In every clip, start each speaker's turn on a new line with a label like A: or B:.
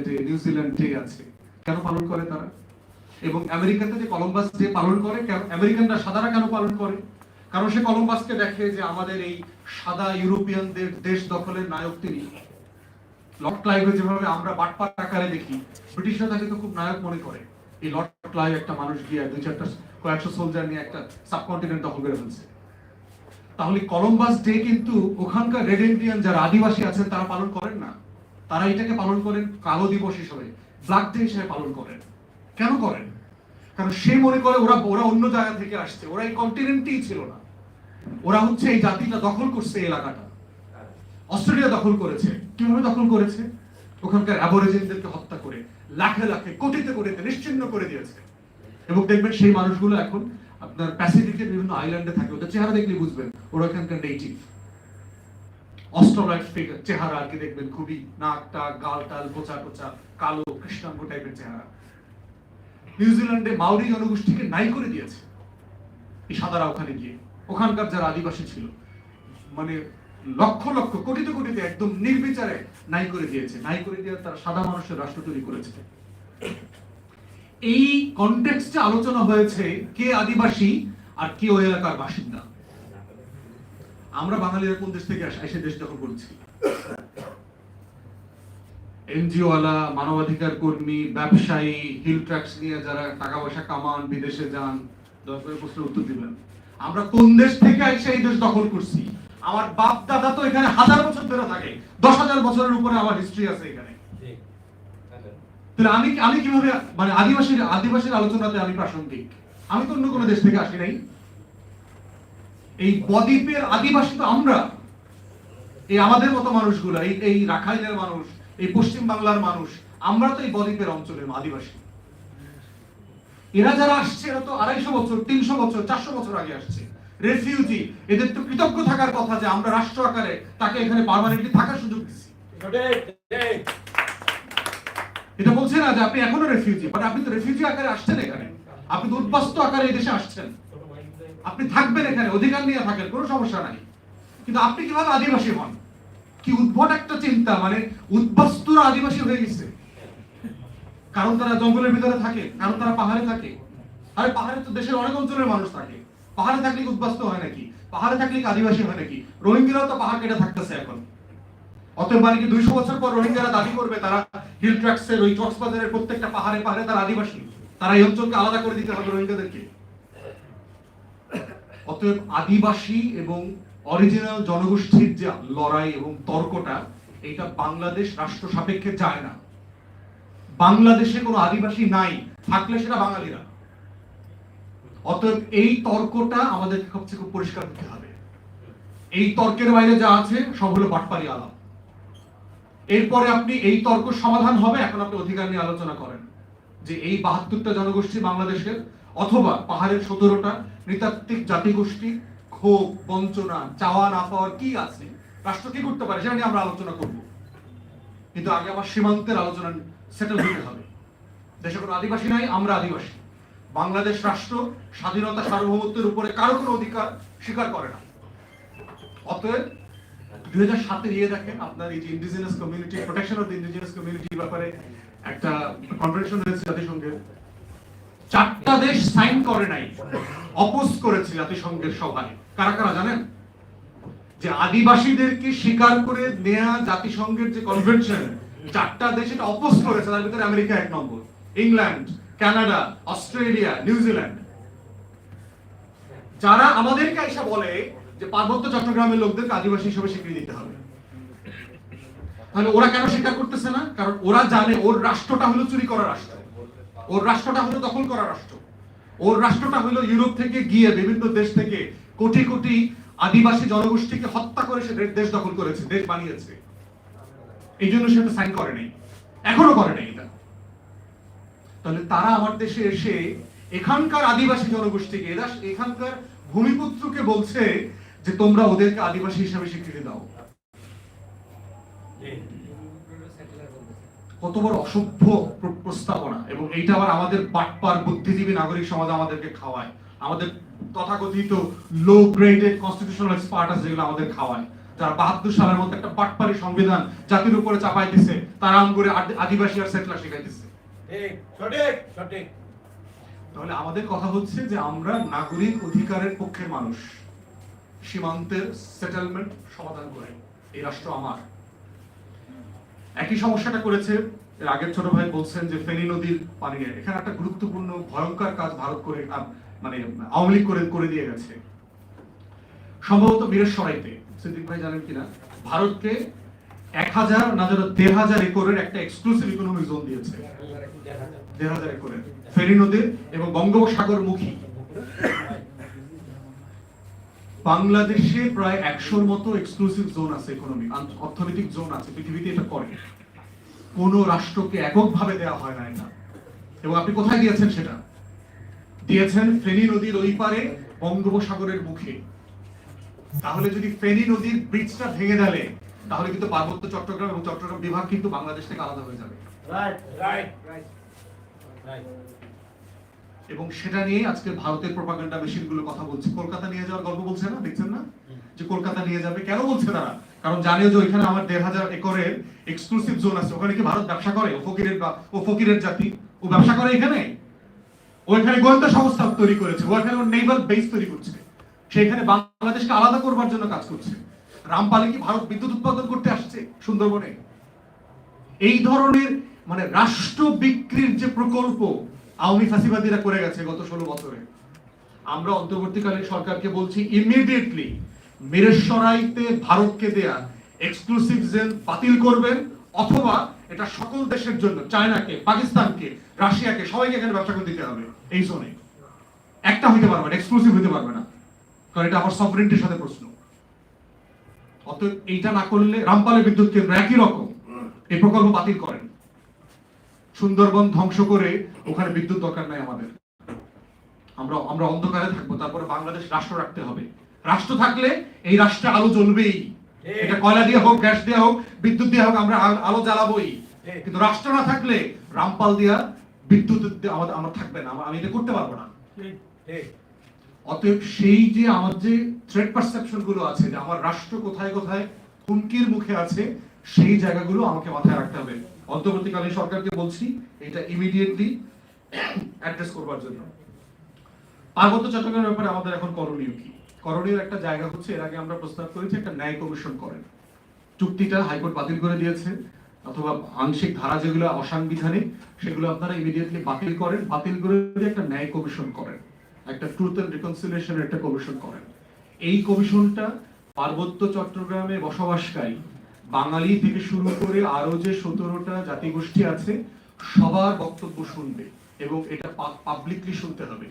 A: Day আছে। কেন পালন করে তারা? এবং আমেরিকাতে যে কলম্বাস ডে পালন করে, কেন- আমেরিকানরা সাদারা কেন পালন করে? কারণ সে কলম্বাসকে দেখে যে আমাদের এই সাদা ইউরোপিয়ানদের দেশ দখলের নায়ক তিনি। লর্ড ক্লাইভে যেভাবে আমরা বাটপার আকারে দেখি, ব্রিটিশরা তাকে তো খুব নায়ক মনে করে। এই লর্ড ক্লাইভ একটা মানুষ গিয়ে দুই চারটা কয়েকশো সোলজার নিয়ে একটা সাবকন্টিনেন্ট দখল করে ফেলছে। তাহলে কলম্বাস ডে কিন্তু ওখানকার রেড ইন্ডিয়ান যারা আদিবাসী আছেন তারা পালন করেন না। তারা এটাকে পালন করেন কালো দিবস হিসেবে ব্ল্যাক ডে হিসেবে পালন করেন। কেন করেন? কারণ সে মনে করে ওরা ওরা অন্য জায়গা থেকে আসছে, ওরা এই কন্টিনেন্টেই ছিল না। ওরা হচ্ছে এই জাতিটা দখল করছে এলাকাটা। অস্ট্রেলিয়া দখল করেছে। কীভাবে দখল করেছে? ওখানকার অ্যাবরিজিনদেরকে হত্যা করে, লাখে লাখে, কোটিতে কোটিতে নিশ্চিন্ন করে দিয়েছে। এবং দেখবেন সেই মানুষগুলো এখন আপনার প্যাসিফিকের বিভিন্ন আইল্যান্ডে থাকে, ওদের চেহারা দেখলে বুঝবেন, ওরা এখানকার নেটিভ অস্ট্রোলাইট ফিগার চেহারা আর কি দেখবেন, খুবই নাক টাক, গাল টাল বোচা টোচা কালো কৃষ্ণাঙ্গ টাইপের চেহারা। নিউজিল্যান্ডে মাউরি জনগোষ্ঠীকে নাই করে দিয়েছে এই সাদারা ওখানে গিয়ে। ওখানকার যারা আদিবাসী ছিল মানে লক্ষ লক্ষ, কোটিতে কোটিতে একদম নির্বিচারে নাই করে দিয়েছে। নাই করে দিয়ে তারা সাদা মানুষের রাষ্ট্র তৈরি করেছে। এই কনটেক্সটে আলোচনা হয়েছে কে আদিবাসী আর কে ওই এলাকার বাসিন্দা। আমরা বাঙালিরা কোন দেশ থেকে আস- এসে দেশ দখল করছি? এনজিও ওয়ালা মানবাধিকার কর্মী ব্যবসায়ী হিল ট্র্যাক্স নিয়ে যারা টাকা পয়সা কামান বিদেশে যান দশ করে প্রশ্নের উত্তর দিবেন। আমরা কোন দেশ থেকে এসে এই দেশ দখল করছি? আমার বাপ দাদা তো এখানে হাজার বছর ধরে থাকে। দশ হাজার বছরের উপরে আমার হিস্ট্রি আছে এখানে। তাহলে? আমি আমি কীভাবে মানে আদিবাসীর আদিবাসীর আলোচনাতে আমি প্রাসঙ্গিক? আমি তো অন্য কোনো দেশ থেকে আসি নাই। এই বদ্বীপের আদিবাসী তো আমরা। এই আমাদের মতো মানুষগুলো, এই এই রাখাইনের মানুষ, এই পশ্চিম বাংলার মানুষ, আমরা তো এই বদ্বীপের অঞ্চলের আদিবাসী। এরা যারা আসছে, এরা তো আড়াইশো বছর, তিনশো বছর, চারশো বছর আগে আসছে। রেফিউজি এদের তো কৃতজ্ঞ থাকার কথা যে আমরা রাষ্ট্র আকারে তাকে এখানে পারমানেন্টলি থাকার সুযোগ দিচ্ছি এটা বলছে না যে আপনি এখনও রেফিউজি বাট আপনি তো রেফিউজি আকারে আসছেন এখানে। আপনি তো উদ্বাস্ত আকারে এই দেশে আসছেন। আপনি থাকবেন এখানে, অধিকার নিয়ে থাকেন, কোনো সমস্যা নাই। কিন্তু আপনি কীভাবে আদিবাসী হন? কি উদ্ভট একটা চিন্তা মানে উদ্বাস্তুরা আদিবাসী হয়ে গেছে। কারণ তারা জঙ্গলের ভিতরে থাকে, কারণ তারা পাহাড়ে থাকে। আরে পাহাড়ে তো দেশের অনেক অঞ্চলের মানুষ থাকে। পাহাড়ে থাকলে কি উদ্বাস্ত হয় নাকি? পাহাড়ে থাকলে কি আদিবাসী হয় নাকি? রোহিঙ্গিরাও তো পাহাড় কেটে থাকতেছে এখন। অতএব মানে কি দুইশো বছর পর রোহিঙ্গারা দাবি করবে, তারা হিল ট্র্যাক্সের ওই কক্সবাজারের প্রত্যেকটা পাহাড়ে পাহাড়ে তারা আদিবাসী। তারা এই অঞ্চলকে আলাদা করে দিতে হবে রোহিঙ্গাদেরকে। অতএব আদিবাসী এবং অরিজিনাল জনগোষ্ঠীর যে লড়াই এবং তর্কটা এটা বাংলাদেশ রাষ্ট্র সাপেক্ষে যায় না। বাংলাদেশে কোনো আদিবাসী নাই, থাকলে সেটা বাঙালিরা। অতএব এই তর্কটা আমাদেরকে সবচেয়ে খুব পরিষ্কার করতে হবে। এই তর্কের বাইরে যা আছে, সব হলো বাটপারি আলাপ। এরপরে আপনি এই তর্ক সমাধান হবে, এখন আপনি অধিকার নিয়ে আলোচনা করেন যে এই বাহাত্তরটা জনগোষ্ঠী বাংলাদেশের অথবা পাহাড়ের সতেরোটা নৃতাত্ত্বিক জাতিগোষ্ঠী, ক্ষোভ, বঞ্চনা, চাওয়া না পাওয়ার কি আছে? রাষ্ট্র কি করতে পারে? সেটা নিয়ে আমরা আলোচনা করব। কিন্তু আগে আমার সীমান্তের আলোচনা সেটেল হতে হবে। দেশে কোনো আদিবাসী নাই, আমরা আদিবাসী। বাংলাদেশ রাষ্ট্র স্বাধীনতা, সার্বভৌমত্বের উপরে কারও কোনো অধিকার স্বীকার করে না। অতএব দুই হাজার সাতে ইয়ে দেখেন আপনার এই যে indigenous community protection of indigenous কমিউনিটির ব্যাপারে একটা কনভেনশন হয়েছে জাতিসংঘের। চারটা দেশ সাইন করে নাই। অপোজ করেছে জাতিসংঘের সভায়। কারা কারা জানেন? যে আদিবাসীদেরকে স্বীকার করে নেয়া জাতিসংঘের যে কনভেনশন চারটা দেশ এটা অপোজ করেছে। তার ভিতরে আমেরিকা এক নম্বর, England, Canada, Australia New Zealand যারা আমাদেরকে এসে বলে যে পার্বত্য চট্টগ্রামের লোকদেরকে আদিবাসী হিসেবে স্বীকৃতি দিতে হবে। তাহলে ওরা কেন স্বীকার করতেছে না? কারণ ওরা জানে ওর রাষ্ট্রটা হলো চুরি করা রাষ্ট্র। ওর রাষ্ট্রটা হলো দখল করা রাষ্ট্র। ওর রাষ্ট্রটা হলো ইউরোপ থেকে গিয়ে বিভিন্ন দেশ থেকে কোটি কোটি আদিবাসী জনগোষ্ঠীকে হত্যা করে সে দেশ দখল করেছে, দেশ বানিয়েছে। এই জন্য সেটা সাইন করে নাই। এখনও করে নাই এটা। তাহলে তারা আমার দেশে এসে এখানকার আদিবাসী জনগোষ্ঠীকে, এরা এখানকার ভূমিপুত্রকে বলছে যে তোমরা ওদেরকে আদিবাসী হিসাবে স্বীকৃতি দাও। কত বড় অসভ্য প্রস্তাবনা। এবং এইটা আবার আমাদের বাটপার বুদ্ধিজীবী নাগরিক সমাজ আমাদেরকে খাওয়ায়। আমাদের তথাকথিত লো গ্রেডেড কনস্টিটিউশনাল এক্সপার্ট আছে যেগুলো আমাদের খাওয়ায়। যারা বাহাত্তর সালের মধ্যে একটা পাটপারি সংবিধান জাতির উপরে চাপাই দিছে তারা আম করে আদি- আদিবাসী আর সেটলার
B: সঠিক সঠিক।
A: তাহলে আমাদের কথা হচ্ছে যে আমরা নাগরিক অধিকারের পক্ষের মানুষ। সীমান্তের সেটেলমেন্ট সমাধান করে এই রাষ্ট্র আমার। একই সমস্যাটা করেছে এর আগের ছোট ভাই বলছেন যে ফেনী নদীর পানি নিয়ে এখানে একটা গুরুত্বপূর্ণ, ভয়ঙ্কর কাজ ভারত করে মানে আওয়ামী লীগ করে করে দিয়ে গেছে। সম্ভবত বীরেশ্বরাইতে সিদ্দিক ভাই জানেন কিনা? ভারতকে এক হাজার না যেন দেড় হাজার একরের একটা এক্সক্লুসিভ ইকোনমিক জোন দিয়েছে। দেড় হাজার একরের। ফেনী নদীর এবং বঙ্গোপসাগর মুখী বাংলাদেশে প্রায় একশোর মতো এক্সক্লুসিভ জোন আছে ইকোনমিক অর্থনৈতিক জোন আছে, পৃথিবীতে এটা করে। কোন রাষ্ট্রকে এককভাবে দেওয়া হয় না এটা। এবং আপনি কোথায় দিয়েছেন সেটা? দিয়েছেন ফেনী নদীর ওই পারে বঙ্গোপসাগরের মুখে। তাহলে যদি ফেনী নদীর ব্রিজটা ভেঙে গেলে তাহলে কিন্তু পার্বত্য চট্টগ্রাম এবং চট্টগ্রাম বিভাগ কিন্তু বাংলাদেশ থেকে আলাদা হয়ে যাবে।
B: রাইট রাইট রাইট রাইট
A: এবং সেটা নিয়ে আজকে ভারতের প্রপাগান্ডা মেশিনগুলো কথা বলছে। কলকাতা নিয়ে যাওয়ার গল্প বলছে না? দেখছেন না? যে কলকাতা নিয়ে যাবে। কেন বলছে তারা? কারণ জানে যে ওইখানে আমার দেড় হাজার একরের এক্সক্লুসিভ জোন আছে। ওখানে কি ভারত ব্যবসা করে? ও ফকিরের বা ও ফকিরের জাতি। ও ব্যবসা করে এখানে? ওইখানে গোয়েন্দা সংস্থা তৈরি করেছে। ওইখানে ওর নেইবার বেস তৈরি করছে। সেখানে বাংলাদেশকে আলাদা করবার জন্য কাজ করছে। রামপালে কি ভারত বিদ্যুৎ উৎপাদন করতে আসছে সুন্দরবনে? এই ধরনের মানে রাষ্ট্র বিক্রির যে প্রকল্প আওয়ামী ফাঁসিবাদীরা করে গেছে গত ষোলো বছরে। আমরা অন্তর্বর্তীকালীন সরকারকে বলছি ইমিডিয়েটলি মিরেশ্বরাইতে ভারতকে দেয়া এক্সক্লুসিভ জেন বাতিল করবেন, অথবা এটা সকল দেশের জন্য, চায়নাকে, পাকিস্তানকে, রাশিয়াকে, সবাইকে এখানে ব্যবসা করে দিতে হবে। এই জোনে। একটা হইতে পারবে না এক্সক্লুসিভ হইতে পারবে না। কারণ এটা আমার সফরেন্টির সাথে প্রশ্ন। অতএব এইটা না করলে রামপালে বিদ্যুৎ কেন্দ্র একই রকম। এই প্রকল্প বাতিল করেন। সুন্দরবন ধ্বংস করে ওখানে বিদ্যুৎ দরকার নাই আমাদের। আমরা আমরা অন্ধকারে থাকব তারপরে বাংলাদেশ রাষ্ট্র রাখতে হবে। রাষ্ট্র থাকলে এই রাষ্ট্রে আলো জ্বলবেই। এটা কয়লা দিয়ে হোক গ্যাস দিয়ে হোক বিদ্যুৎ দিয়ে হোক আমরা আলো- জ্বালাবোই। কিন্তু রাষ্ট্র না থাকলে রামপাল দিয়া বিদ্যুৎ দিয়ে আমাদের আমরা থাকবে না আমি এটা করতে পারব না। অতএব সেই যে আমার যে থ্রেড পারসেপশনগুলো আছে যে আমার রাষ্ট্র কোথায় কোথায় হুমকির মুখে আছে সেই জায়গাগুলো আমাকে মাথায় রাখতে হবে। অন্তর্বর্তীকালীন সরকারকে বলছি, এটা ইমিডিয়েটলি অ্যাড্রেস করবার জন্য। পার্বত্য চট্টগ্রামের ব্যাপারে আমাদের এখন করণীয় কি? করণীয় একটা জায়গা হচ্ছে, এর আগে আমরা প্রস্তাব করেছি, একটা ন্যায় কমিশন করেন। চুক্তিটা হাইকোর্ট বাতিল করে দিয়েছে, অথবা আংশিক ধারা যেগুলো অসাংবিধানিক, সেগুলো আপনারা ইমিডিয়েটলি বাতিল করেন। বাতিল করে দিয়ে একটা ন্যায় কমিশন করেন। একটা ট্রুথ এন্ড রিকনসিলিয়েশন একটা কমিশন করেন। এই কমিশনটা পার্বত্য চট্টগ্রামে বসবাসকারী বাঙালি থেকে শুরু করে আরও যে সতেরোটা জাতিগোষ্ঠী আছে, সবার বক্তব্য শুনবে এবং এটা পাবলিকলি শুনতে হবে।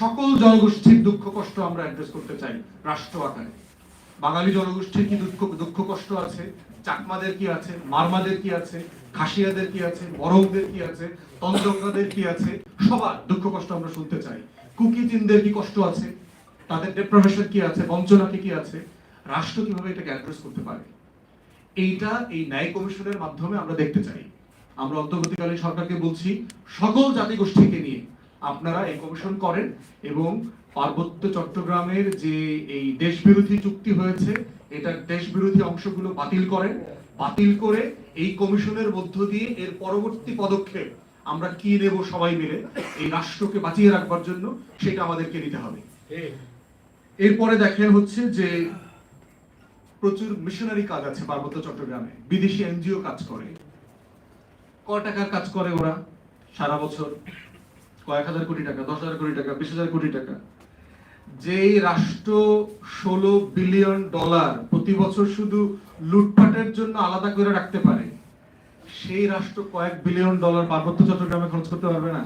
A: সকল জনগোষ্ঠীর দুঃখ কষ্ট আমরা অ্যাড্রেস করতে চাই রাষ্ট্র আকারে। বাঙালি জনগোষ্ঠীর কি দুঃখ দুঃখ কষ্ট আছে? চাকমাদের কি আছে? মারমাদের কি আছে? খাসিয়াদের কি আছে? মরমদের কি আছে? তঞ্জঙ্গাদের কি আছে? সবার দুঃখ কষ্ট আমরা শুনতে চাই। কুকি চিনদের কি কষ্ট আছে? তাদের ডেপ্রভেশন কি আছে? বঞ্চনাকে কি আছে? রাষ্ট্র কীভাবে এটাকে অ্যাড্রেস করতে পারে? এইটা এই ন্যায় কমিশনের মাধ্যমে আমরা দেখতে চাই। আমরা অন্তর্বর্তীকালীন সরকারকে বলছি সকল জাতিগোষ্ঠীকে নিয়ে আপনারা এই কমিশন করেন এবং পার্বত্য চট্টগ্রামের যে এই দেশ বিরোধী চুক্তি হয়েছে এটা দেশ বিরোধী অংশগুলো বাতিল করেন। বাতিল করে এই কমিশনের মধ্য দিয়ে এর পরবর্তী পদক্ষেপ আমরা কি নেব সবাই মিলে এই রাষ্ট্রকে বাঁচিয়ে রাখবার জন্য সেটা আমাদেরকে নিতে হবে। এরপরে দেখেন হচ্ছে যে প্রচুর মিশনারি কাজ আছে পার্বত্য চট্টগ্রামে। বিদেশি এনজিও কাজ করে। ক টাকার কাজ করে ওরা? সারা বছর। কয়েক হাজার কোটি টাকা, দশ হাজার কোটি টাকা, বিশ হাজার কোটি টাকা। যেই রাষ্ট্র ষোলো বিলিয়ন ডলার প্রতি বছর শুধু লুটপাটের জন্য আলাদা করে রাখতে পারে, সেই রাষ্ট্র কয়েক বিলিয়ন ডলার পার্বত্য চট্টগ্রামে খরচ করতে পারবে না?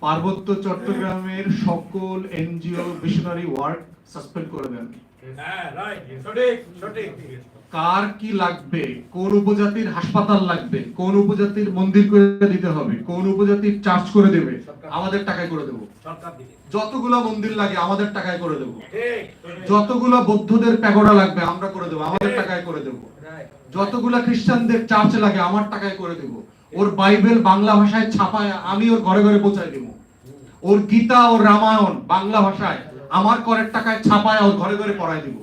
A: পার্বত্য চট্টগ্রামের সকল এনজিও মিশনারি ওয়ার্ক সাসপেন্ড করে দেন। কার কি লাগবে? কোন উপজাতির হাসপাতাল লাগবে? কোন উপজাতির মন্দির করে দিতে হবে? কোন উপজাতির চার্জ করে দেবে? আমাদের টাকায় করে দেবো। যতগুলা মন্দির লাগে, আমাদের টাকায় করে দেবো। যতগুলো বৌদ্ধদের প্যাগোডা লাগবে, আমরা করে দেবো। আমাদের টাকায় করে দেবো। যতগুলা খ্রিস্টানদের চার্চ লাগে, আমার টাকায় করে দেবো। ওর বাইবেল বাংলা ভাষায় ছাপায় আমি ওর ঘরে ঘরে পৌঁছায় দেবো। ওর গীতা ওর রামায়ণ বাংলা ভাষায় আমার করের টাকায় ছাপায় ওর ঘরে ঘরে পড়ায় দিব।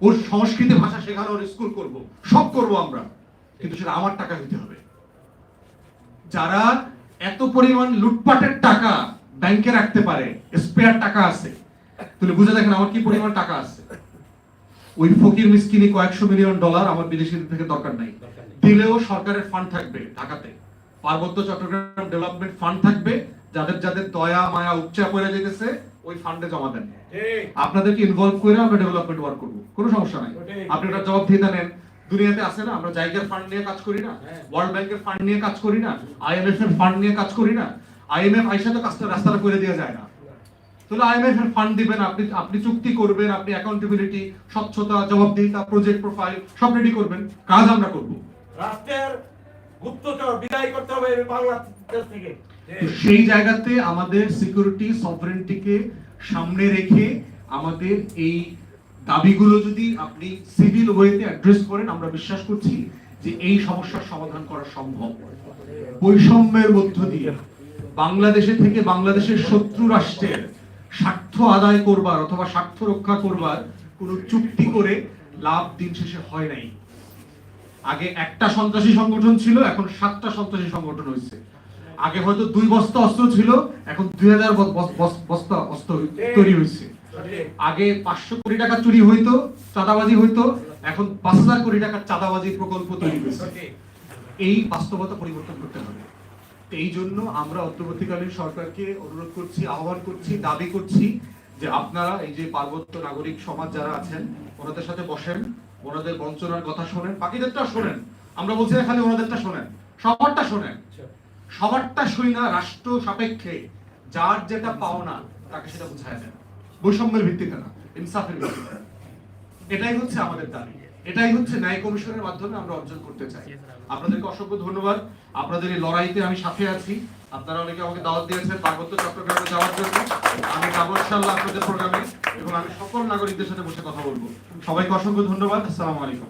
A: ওর সংস্কৃতি ভাষা শেখানো ওর স্কুল করব সব করব আমরা। কিন্তু সেটা আমার টাকা দিতে হবে। যারা এত পরিমাণ লুটপাটের টাকা ব্যাংকে রাখতে পারে স্পেয়ার টাকা আছে তাহলে বুঝে দেখেন আমার কি পরিমাণ টাকা আছে। ওই ফকির মিসকিনি কয়েকশো মিলিয়ন ডলার আমার বিদেশিদের থেকে দরকার নাই। দিলেও সরকারের ফান্ড থাকবে ঢাকাতে। পার্বত্য চট্টগ্রাম ডেভেলপমেন্ট ফান্ড থাকবে যাদের যাদের দয়া মায়া উপচা পড়ে যেতেছে ওই ফান্ডে জমা দেন। আপনাদেরকে ইনভলভ করে আমরা ডেভেলপমেন্ট ওয়ার্ক করব কোনো সমস্যা নাই। আপনি ওটা জবাবদিহিতা নেন দুনিয়াতে আছে না আমরা জায়গার ফান্ড নিয়ে কাজ করি না। ওয়ার্ল্ড ব্যাংকের ফান্ড নিয়ে কাজ করি না আইএমএফ এর ফান্ড নিয়ে কাজ করি না আইএমএফ আইসা তো কাজটা রাস্তাটা করে দেওয়া যায় না। তাহলে আইএমএফ এর ফান্ড দিবেন আপনি আপনি চুক্তি করবেন আপনি অ্যাকাউন্টেবিলিটি স্বচ্ছতা জবাবদিহিতা প্রজেক্ট প্রোফাইল সব রেডি করবেন কাজ আমরা করব।
B: রাষ্ট্রের গুপ্তচর বিদায় করতে হবে বাংলাদেশ থেকে।
A: সেই জায়গাতে আমাদের সিকিউরিটি সফরেন্টিকে সামনে রেখে আমাদের এই দাবিগুলো যদি আপনি সিভিল ওয়েতে অ্যাড্রেস করেন, আমরা বিশ্বাস করছি যে এই সমস্যার সমাধান করা সম্ভব বৈষম্যের মধ্য দিয়ে বাংলাদেশে থেকে বাংলাদেশের শত্রু রাষ্ট্রের স্বার্থ আদায় করবার অথবা স্বার্থ রক্ষা করবার কোন চুক্তি করে লাভ দিন শেষে হয় নাই আগে একটা সন্ত্রাসী সংগঠন ছিল, এখন সাতটা সন্ত্রাসী সংগঠন হয়েছে আগে হয়তো দুই বস্তা অস্ত্র ছিল, এখন দুই হাজার বস্তা অস্ত্র তৈরি হয়েছে আগে পাঁচশো কোটি টাকা চুরি হইতো, চাঁদাবাজি হইতো, এখন পাঁচ হাজার কোটি টাকার চাঁদাবাজি প্রকল্প তৈরি হয়েছে এই বাস্তবতা পরিবর্তন করতে হবে। এই জন্য আমরা অন্তর্বর্তীকালীন সরকারকে অনুরোধ করছি, আহ্বান করছি, দাবি করছি যে আপনারা এই যে পার্বত্য নাগরিক সমাজ যারা আছেন, ওনাদের সাথে বসেন। ওনাদের বঞ্চনার কথা শোনেন বাকিদেরটা শোনেন। আমরা বলছি না খালি ওনাদেরটা শোনেন। সবারটা শোনেন। সবারটা শুই না রাষ্ট্র সাপেক্ষে। যার যেটা পাওনা তাকে সেটা বুঝায় দেন। বৈষম্যের ভিত্তিতে না ইনসাফের ভিত্তিতে। এটাই হচ্ছে আমাদের দাবি। এটাই হচ্ছে ন্যায় কমিশনের মাধ্যমে আমরা অর্জন করতে চাই। আপনাদেরকে অসংখ্য ধন্যবাদ। আপনাদের এই লড়াইতে আমি সাথে আছি। আপনারা অনেকে আমাকে দাওয়াত দিয়েছেন পার্বত্য চট্টগ্রামে যাওয়ার জন্য। আমি যাব আপনাদের প্রোগ্রামে এবং আমি সকল নাগরিকদের সাথে বসে কথা বলব। সবাইকে অসংখ্য ধন্যবাদ। আসসালামু আলাইকুম।